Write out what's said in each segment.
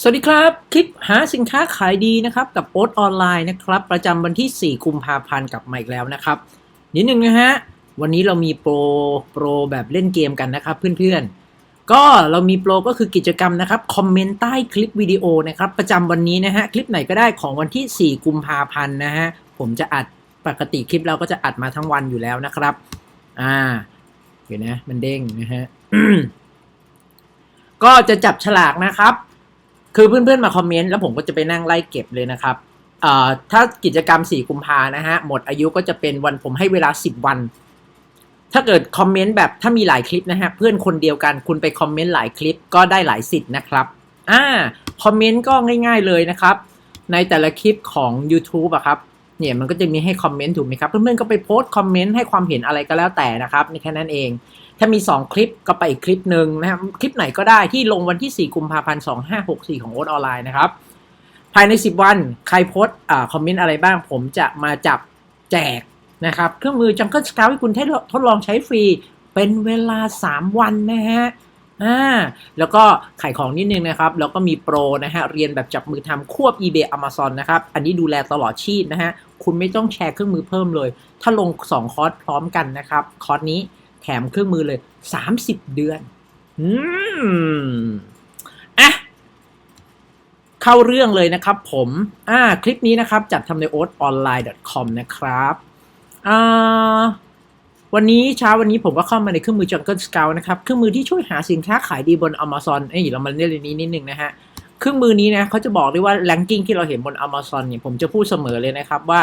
สวัสดีครับ คลิปหาสินค้าขายดีนะครับ กับโอ๊ตออนไลน์นะครับ ประจำวันที่ 4 กุมภาพันธ์กลับมาอีกแล้วนะครับ นิดนึงนะฮะ วันนี้เรามีโปรโปรแบบเล่นเกมกันนะครับเพื่อนๆ ก็เรามีโปรก็คือกิจกรรมนะครับ คอมเมนต์ใต้คลิปวิดีโอนะครับ ประจำวันนี้นะฮะ คลิปไหนก็ได้ของวันที่ 4 กุมภาพันธ์นะฮะ ผมจะอัดปกติคลิปเราก็จะอัดมาทั้งวันอยู่แล้วนะครับ อ่าเห็นนะมันเด้งนะฮะก็จะจับฉลากนะครับ คือเพื่อนๆมาคอมเมนต์แล้วผมก็จะไปนั่งไล่เก็บเลยนะครับเอ่อถ้ากิจกรรม 4 กุมภานะฮะ หมดอายุก็จะเป็นวันผมให้เวลา 10 วัน ถ้าเกิดคอมเมนต์แบบถ้ามีหลายคลิปนะฮะ เพื่อนคนเดียวกันคุณไปคอมเมนต์หลายคลิปก็ได้หลายสิทธิ์นะครับ อ่า คอมเมนต์ก็ง่ายๆเลยนะครับ ในแต่ละคลิปของ YouTube อะครับ เนี่ยมันก็จะมีให้คอมเมนต์ถูกไหมครับ เพื่อนๆก็ไปโพสต์คอมเมนต์ให้ความเห็นอะไรก็แล้วแต่นะครับนี่แค่นั้นเอง ถ้ามี 2 คลิปก็ไปอีกคลิปหนึ่งนะครับ คลิปไหนก็ได้ที่ลงวันที่ 4 กุมภาพันธ์ 2564 ของโอ๊ตออนไลน์นะครับ ภายใน 10 วันใครโพสต์อ่าคอมเมนต์อะไรบ้าง ผมจะมาจับแจกนะครับ เครื่องมือ Jungle Scout ให้คุณทดลองใช้ฟรี เป็นเวลา 3 วันนะฮะอ่าแล้วก็ขายของนิดนึงนะครับ แล้วก็มีโปรนะฮะ เรียนแบบจับมือทำควบ eBay Amazon นะครับ อันนี้ดูแลตลอดชีพนะฮะ คุณไม่ต้องแชร์เครื่องมือเพิ่มเลย ถ้าลง 2 คอร์สพร้อมกันนะครับ คอร์สนี้ แถมเครื่องมือเลย 30 เดือน อืมอะเข้าเรื่องเลยนะครับผมอ่าคลิปนี้นะครับ จัดทำใน oatonline.com นะครับอ่าวันนี้เช้าวันนี้ผมก็เข้ามาในเครื่องมือ Jungle Scout นะครับ เครื่องมือที่ช่วยหาสินค้าขายดีบน Amazon เอ้ยเรามาเล่นเรื่องนี้นิดนึงนะฮะ เครื่องมือนี้นะเขาจะบอกได้ว่า ranking ที่เราเห็นบน Amazon เนี่ยผมจะพูดเสมอเลยนะครับว่า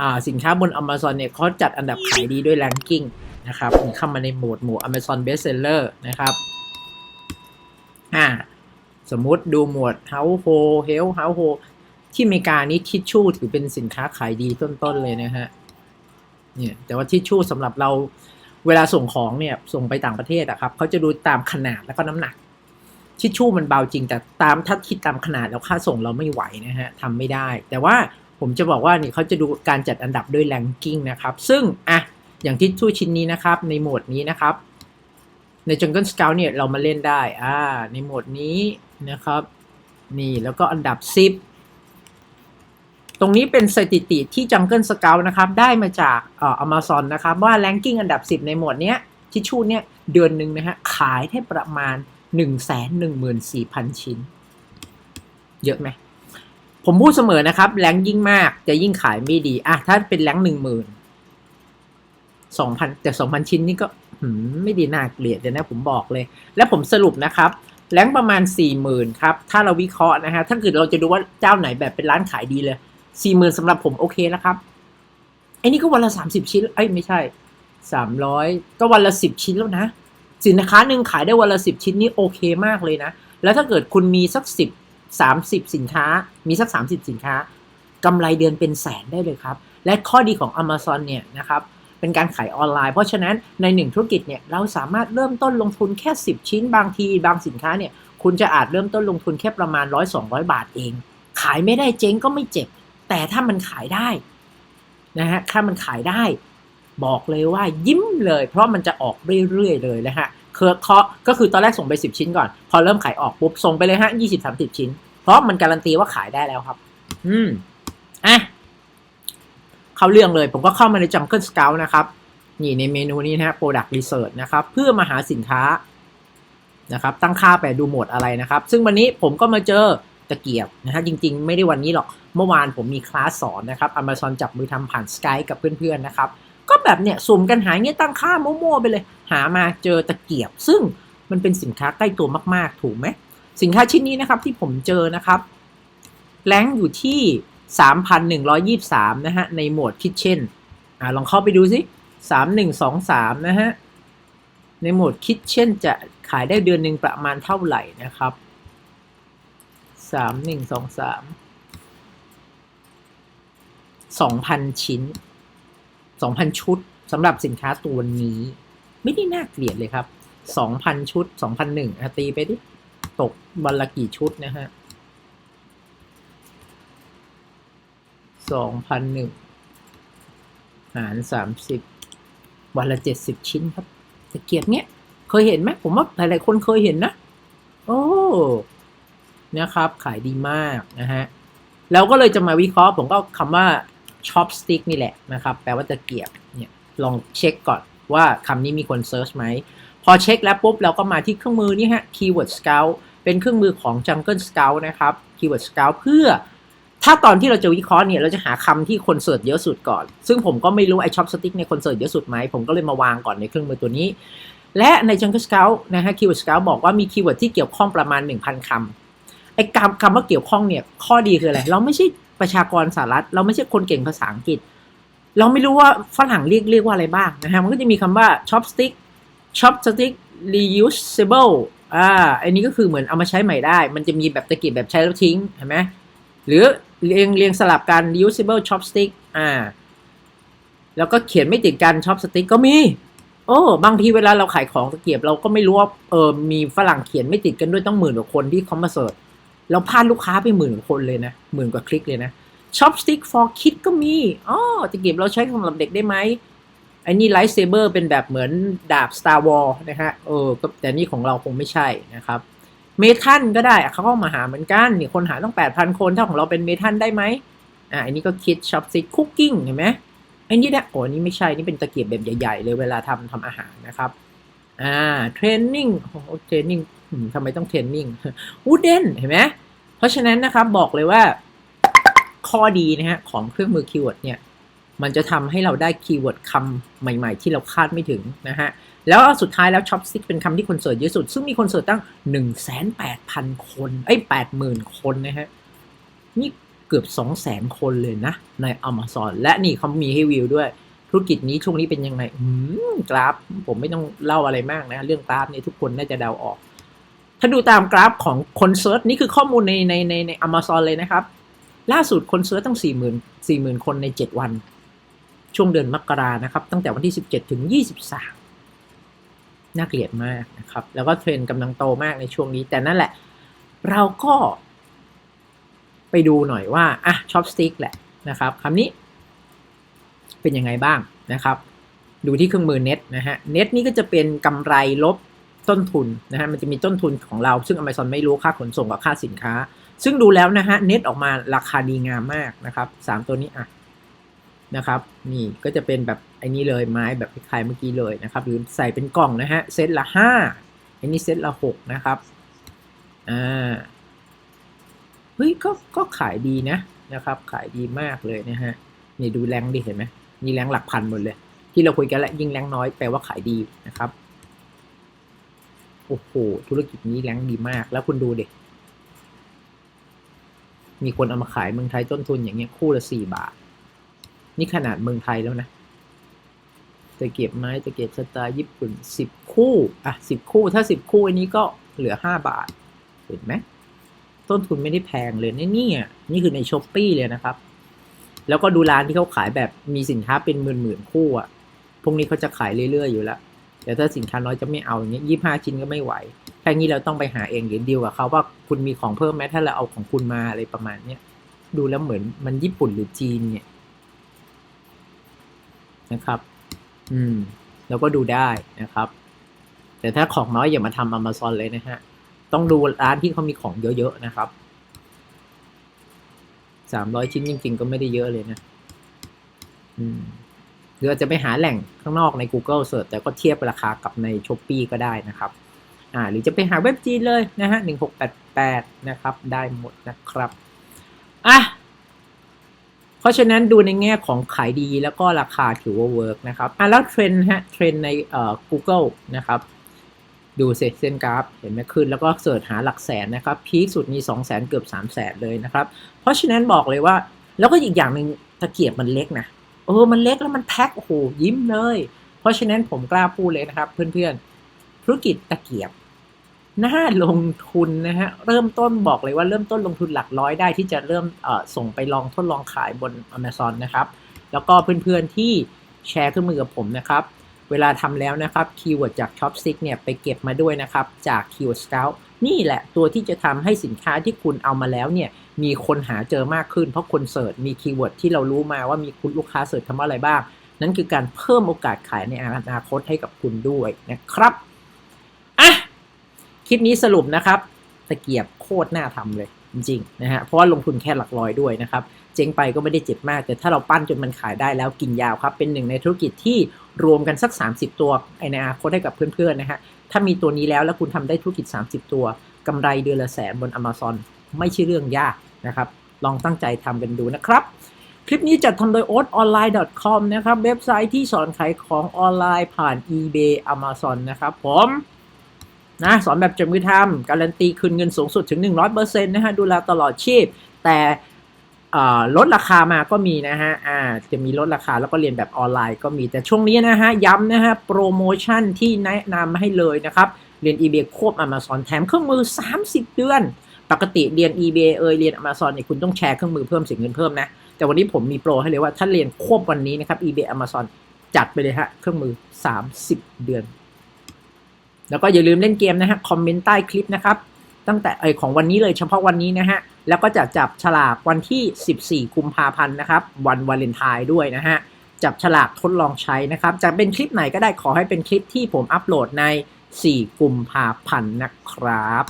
อ่าสินค้าบน Amazon เนี่ยเขาจัดอันดับขายดีด้วย ranking น นะครับนี่เข้ามาในโหมดหมู่ Amazon Bestseller นะครับอ่าสมมุติดูหมวด Household Health Household ที่อเมริกานี่ทิชชู่ถือเป็นสินค้าขายดีต้นๆเลยนะฮะเนี่ยแต่ว่าทิชชู่สำหรับเราเวลาส่งของเนี่ยส่งไปต่างประเทศอะครับเขาจะดูตามขนาดแล้วก็น้ำหนัก ทิชชู่มันเบาจริง แต่ตามถ้าคิดตามขนาดแล้วค่าส่งเราไม่ไหวนะฮะทำไม่ได้ แต่ว่าผมจะบอกว่านี่เขาจะดูการจัดอันดับด้วยแรงกิ้งนะครับ ซึ่งอะ อย่างทิชชู่ชิ้นนี้นะครับ ในโหมดนี้นะครับ ใน Jungle Scout เนี่ยเรามาเล่นได้อ่าในโหมดนี้นะครับ นี่แล้วก็อันดับ 10 ตรงนี้เป็นสถิติที่ Jungle Scout นะครับ ได้มาจากเอ่อ Amazon นะครับ ว่า ranking อันดับ 10 ในโหมดเนี้ยทิชชู่เนี่ยเดือนหนึ่งนะฮะขายได้ประมาณ 114,000 ชิ้น เยอะไหมผมพูดเสมอนะครับ แรงยิ่งมากจะยิ่งขายไม่ดีอะถ้าเป็นแรงหนึ่งหมื่น สองพันแต่สองพันชิ้นนี่ก็หืมไม่ดีน่าเกลียดเลยนะผมบอกเลย แล้วผมสรุปนะครับแรงประมาณสี่หมื่นครับ ถ้าเราวิเคราะห์นะฮะ ถ้าเกิดเราจะดูว่าเจ้าไหนแบบเป็นร้านขายดีเลยสี่หมื่นสำหรับผมโอเคแล้วครับ ไอ้นี่ก็วันละสามสิบชิ้น เอ้ยไม่ใช่สามร้อยก็วันละสิบชิ้นแล้วนะ สินค้าหนึ่งขายได้วันละสิบชิ้นนี่โอเคมากเลยนะ แล้วถ้าเกิดคุณมีสักสิบสามสิบสินค้า มีสักสามสิบสินค้ากำไรเดือนเป็นแสนได้เลยครับ และข้อดีของ Amazon เนี่ยนะครับ เป็นการขายออนไลน์ เพราะฉะนั้นในหนึ่งธุรกิจเนี่ยเราสามารถเริ่มต้นลงทุนแค่ 10 ชิ้นบางทีบางสินค้าเนี่ยคุณจะอาจเริ่มต้นลงทุนแค่ประมาณ 100 200 บาทเอง ขายไม่ได้เจ๊งก็ไม่เจ็บ แต่ถ้ามันขายได้นะฮะถ้ามันขายได้ บอกเลยว่ายิ้มเลย เพราะมันจะออกเรื่อยๆเลยนะฮะเคอเคาะก็คือตอนแรกส่งไป 10 ชิ้นก่อน พอเริ่มขายออกปุ๊บส่งไปเลยฮะ20 30 ชิ้น เพราะมันการันตีว่าขายได้แล้วครับ อืมอะ เข้าเรื่องเลย ผมก็เข้ามาใน Jungle Scout นะครับ นี่ในเมนูนี้นะฮะ Product Research นะครับ เพื่อมาหาสินค้านะครับ ตั้งค่าไปดูโหมดอะไรนะครับ ซึ่งวันนี้ผมก็มาเจอตะเกียบนะฮะ จริงๆ ไม่ได้วันนี้หรอก เมื่อวานผมมีคลาสสอนนะครับ Amazon จับมือทำผ่าน Skype กับเพื่อนๆนะครับ ก็แบบเนี่ยสุ่มกันหาเงี้ยตั้งค่ามั่วๆไปเลย หามาเจอตะเกียบ ซึ่งมันเป็นสินค้าใกล้ตัวมาก ๆ ถูกไหม สินค้าชิ้นนี้นะครับที่ผมเจอนะครับแรงอยู่ที่ 3,123 นะฮะ ในโหมดคิทเช่นอ่าลองเข้าไปดูสิ 3123 นะฮะ ในโหมดคิทเช่นจะขายได้เดือนหนึ่งประมาณเท่าไหร่นะครับ 3123 2,000 ชิ้น 2,000 ชุดสำหรับสินค้าตัวนี้ ไม่ได้น่าเกลียดเลยครับ 2,000 ชุด 2,001อะตีไปดิ ตกวันละกี่ชุดนะฮะ สองพันหนึ่งหารสามสิบวันละเจ็ดสิบชิ้นครับตะเกียบเนี้ยเคยเห็นไหมผมว่าหลายๆคนเคยเห็นนะ โอ้นะครับ ขายดีมากนะฮะแล้วก็เลยจะมาวิเคราะห์ผมก็คำว่า chopstick นี่แหละนะครับ แปลว่าตะเกียบเนี่ยลองเช็คก่อนว่าคำนี้มีคนเซิร์ชไหม พอเช็คแล้วปุ๊บ เราก็มาที่เครื่องมือนี่ฮะ keyword scout เป็นเครื่องมือของ jungle scout นะครับ keyword scout เพื่อ ถ้าตอนที่เราจะวิเคราะห์เนี่ยเราจะหาคำที่คนเสิร์ชเยอะสุดก่อน ซึ่งผมก็ไม่รู้ไอ้ chopstick เนี่ยคนเสิร์ชเยอะสุดไหม ผมก็เลยมาวางก่อนในเครื่องมือตัวนี้ และใน jungle scout นะฮะ keyword scout บอกว่ามีคีย์เวิร์ดที่เกี่ยวข้องประมาณ 1,000คำไอ้คำคำว่าเกี่ยวข้องเนี่ยข้อดีคืออะไร เราไม่ใช่ประชากรสหรัฐ เราไม่ใช่คนเก่งภาษาอังกฤษ เราไม่รู้ว่าฝรั่งเรียกเรียกว่าอะไรบ้างนะฮะมันก็จะมีคำว่า chopstick chopstick reusable อ่าอันนี้ก็คือเหมือนเอามาใช้ใหม่ได้ มันจะมีแบบตะเกียบแบบใช้แล้วทิ้งเห็นไหม หรือเรียงเรียงสลับกัน reusable chopstick อ่า แล้วก็เขียนไม่ติดกัน chopstick ก็มี โอ้ บางทีเวลาเราขายของตะเกียบเราก็ไม่รู้ว่าเออมีฝรั่งเขียนไม่ติดกันด้วยต้องหมื่นกว่าคนที่เขามาเสิร์ชเราพลาดลูกค้าไปหมื่นกว่าคนเลยนะหมื่นกว่าคลิกเลยนะ chopstick for kid ก็มีอ๋อตะเกียบเราใช้สำหรับเด็กได้ไหมไอ้นี่ไลท์เซเบอร์เป็นแบบเหมือนดาบ Star War นะฮะเออแต่นี่ของเราคงไม่ใช่นะครับ เมทันก็ได้เขาก็มาหาเหมือนกันนี่คนหาต้อง 8,000 คน ถ้าของเราเป็นเมทันได้ไหมอ่าอันนี้ก็คิดช็อปซิกคุกกิ้งเห็นไหมไอ้นี่เนี่ยโอ้นี่ไม่ใช่ นี่เป็นตะเกียบแบบใหญ่ๆเลยเวลาทำทำอาหารนะครับอ่าเทรนนิ่งโอ้เทรนนิ่งทำไมต้องเทรนนิ่งวูดเดนเห็นไหมเพราะฉะนั้นนะครับบอกเลยว่าข้อดีนะฮะของเครื่องมือคีย์เวิร์ดเนี่ย มันจะทำให้เราได้คีย์เวิร์ดคำใหม่ๆ ที่เราคาดไม่ถึงนะฮะ แล้วสุดท้ายแล้วช็อปสติ๊กเป็นคำที่คนเสิร์ชเยอะสุด ซึ่งมีคนเสิร์ชตั้ง 1 8 0 0 0 คน เอ้ย 80,000 คนนะฮะ นี่เกือบ 200,000 คนเลยนะ ใน Amazon และนี่เขามีให้วิวด้วย ธุรกิจนี้ช่วงนี้เป็นยังไงอืมกราฟ ผมไม่ต้องเล่าอะไรมากนะ เรื่องกราฟนี่ทุกคนน่าจะเดาออก ถ้าดูตามกราฟของคนเซิร์ชนี่คือข้อมูลในในในใน Amazon เลยนะครับ ล่าสุดคนเซิร์ชตั้ง40,000 40,000 คนใน 7 วัน ช่วงเดือนมกรานะครับ ตั้งแต่วันที่ 17 ถึง 23 น่าเกลียดมากนะครับ แล้วก็เทรนกำลังโตมากในช่วงนี้ แต่นั่นแหละ เราก็ไปดูหน่อยว่า อะช็อปสติ๊กแหละนะครับคำนี้เป็นยังไงบ้างนะครับ ดูที่เครื่องมือเน็ตนะฮะเน็ตนี่ก็จะเป็นกำไรลบต้นทุนนะฮะมันจะมีต้นทุนของเรา ซึ่ง Amazon ไม่รู้ค่าขนส่งกับค่าสินค้า ซึ่งดูแล้วนะฮะเน็ตออกมาราคาดีงามมากนะครับสามตัวนี้อะ นะครับ นี่ก็จะเป็นแบบไอ้นี้เลยไม้แบบคล้ายเมื่อกี้เลยนะครับ หรือใส่เป็นกล่องนะฮะเซตละห้าอันนี้เซตละหกนะครับอ่าเฮ้ยก็ก็ขายดีนะนะครับ ขายดีมากเลยนะฮะนี่ดูแรงดิเห็นไหมนี่แรงหลักพันหมดเลย ที่เราคุยกันและยิ่งแรงน้อยแปลว่าขายดีนะครับโอ้โหธุรกิจนี้แรงดีมาก แล้วคุณดูเด็กมีคนเอามาขายเมืองไทยต้นทุนอย่างเงี้ยคู่ละสี่บาท นี่ขนาดเมืองไทยแล้วนะตะเกียบไม้ตะเกียบสไตล์ญี่ปุ่นสิบคู่อะสิบคู่ถ้าสิบคู่อันนี้ก็เหลือห้าบาท เห็นไหมต้นทุนไม่ได้แพงเลยนี่นี่อะนี่คือในช้อปปี้เลยนะครับ แล้วก็ดูร้านที่เขาขายแบบมีสินค้าเป็นหมื่นหมื่นๆคู่อะพวกนี้เขาจะขายเรื่อยๆอยู่แล้วแต่ถ้าสินค้าน้อยจะไม่เอาอย่างเงี้ยยี่ห้าชิ้นก็ไม่ไหวแค่นี้เราต้องไปหาเองหรือดีลกับเขาว่าคุณมีของเพิ่มไหมถ้าเราเอาของคุณมาอะไรประมาณเนี้ยดูแล้วเหมือนมันญี่ปุ่นหรือจีนเนี่ย นะครับ อืม แล้วก็ดูได้นะครับ แต่ถ้าของน้อยอย่ามาทำ Amazon เลยนะฮะ ต้องดูร้านที่เขามีของเยอะๆนะครับ สามร้อยชิ้นจริง ๆ ก็ไม่ได้เยอะเลยนะ อืมหรืออาจจะไปหาแหล่งข้างนอกใน Google Search แต่ก็เทียบราคากับใน s h อ p e e ก็ได้นะครับ อ่า หรือจะไปหาเว็บจีนเลยนะฮะหนึ่งหกแปดแปดนะครับ ได้หมดนะครับ อะ เพราะฉะนั้นดูในแง่ของขายดีแล้วก็ราคาถือว่าเวิร์กนะครับอะแล้วเทรนฮะเทรนในเอ่อ Google นะครับดูเส้นกราฟเห็นไหมขึ้นแล้วก็เสิร์ชหาหลักแสนนะครับพีคสุดมี 2 0 0แสนเกือบ 3 0 0แสนเลยนะครับ เพราะฉะนั้นบอกเลยว่า แล้วก็อีกอย่างหนึ่งตะเกียบมันเล็กนะเออมันเล็กแล้วมันแพ็คโอ้โหยิ้มเลย เพราะฉะนั้นผมกล้าพูดเลยนะครับ เพื่อนๆธุรกิจตะเกียบ น่าลงทุนนะฮะเริ่มต้นบอกเลยว่าเริ่มต้นลงทุนหลักร้อยได้ที่จะเริ่มส่งไปลองทดลองขายบน Amazon นะครับ แล้วก็เพื่อนๆที่แชร์เครื่องมือกับผมนะครับ เวลาทำแล้วนะครับคีย์เวิร์ดจาก Chopstick เนี่ยไปเก็บมาด้วยนะครับ จาก Keyword Scout นี่แหละตัวที่จะทำให้สินค้าที่คุณเอามาแล้วเนี่ยมีคนหาเจอมากขึ้น เพราะคนเสิร์ชมีคีย์เวิร์ดที่เรารู้มาว่ามีคุณลูกค้าเสิร์ชคำว่าอะไรบ้าง นั่นคือการเพิ่มโอกาสขายในอนาคตให้กับคุณด้วยนะครับ ลิปนี้สรุปนะครับตะเกียบโคตรน่าทำเลยจริงๆนะฮะเพราะว่าลงทุนแค่หลักร้อยด้วยนะครับเจ๊งไปก็ไม่ได้เจ็บมาก แต่ถ้าเราปั้นจนมันขายได้แล้วกินยาวครับ เป็นหนึ่งในธุรกิจที่รวมกันสัก 30 ตัวในอนาคตให้กับเพื่อนๆนะฮะถ้ามีตัวนี้แล้วแล้วคุณทำได้ธุรกิจ 30 ตัวกำไรเดือนละแสนบน Amazon ไม่ใช่เรื่องยากนะครับลองตั้งใจทำกันดูนะครับคลิปนี้จัดทำโดย o a t o n l i n e c o m นะครับ เว็บไซต์ที่สอนขายของออนไลน์ผ่าน eBay Amazon นะครับผม นะสอนแบบจดมือทำการันตีคืนเงินสูงสุดถึง 100%นะฮะดูแลตลอดชีพ แต่ลดราคามาก็มีนะฮะอ่าจะมีลดราคาแล้วก็เรียนแบบออนไลน์ก็มี แต่ช่วงนี้นะฮะ ย้ำนะฮะ โปรโมชั่นที่แนะนำให้เลยนะครับ เรียน eBay ควบ Amazon แถมเครื่องมือ 30 เดือน ปกติเรียน eBay เอยเรียน Amazon เนี่ยคุณต้องแชร์เครื่องมือเพิ่มเสียเงินเพิ่มนะ แต่วันนี้ผมมีโปรให้เลยว่าถ้าเรียนควบวันนี้นะครับ eBay Amazon จัดไปเลยฮะ เครื่องมือ 30 เดือน แล้วก็อย่าลืมเล่นเกมนะฮะคอมเมนต์ใต้คลิปนะครับตั้งแต่เอของวันนี้เลยเฉพาะวันนี้นะฮะแล้วก็จะจับฉลากวันที่ 14 กุมภาพันธ์นะครับ วันวาเลนไทน์ด้วยนะฮะจับฉลากทดลองใช้นะครับ จะเป็นคลิปไหนก็ได้ขอให้เป็นคลิปที่ผมอัปโหลดใน 4 กุมภาพันธ์นะครับ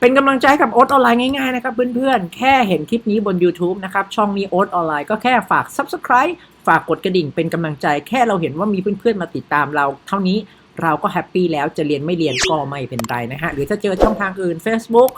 เป็นกำลังใจกับโอ๊ตออนไลน์ง่ายๆนะครับเพื่อนๆ แค่เห็นคลิปนี้บน YouTube นะครับ ช่องนี้โอ๊ตออนไลน์ก็แค่ฝาก Subscribe ฝากกดกระดิ่งเป็นกำลังใจแค่เราเห็นว่ามีเพื่อนๆมาติดตามเรา เท่านี้ เราก็แฮปปี้แล้วจะเรียนไม่เรียนก็ไม่เป็นไรนะฮะ หรือถ้าเจอช่องทางอื่น Facebook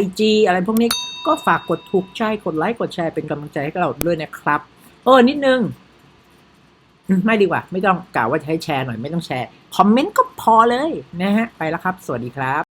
IG อะไรพวกนี้ก็ฝากกดถูกใจกดไลค์กดแชร์เป็นกำลังใจให้เราด้วยนะครับ เออนิดนึง ไม่ดีกว่า ไม่ต้องกล่าวว่าจะให้แชร์หน่อยไม่ต้องแชร์ คอมเมนต์ก็พอเลยนะฮะ ไปแล้วครับ สวัสดีครับ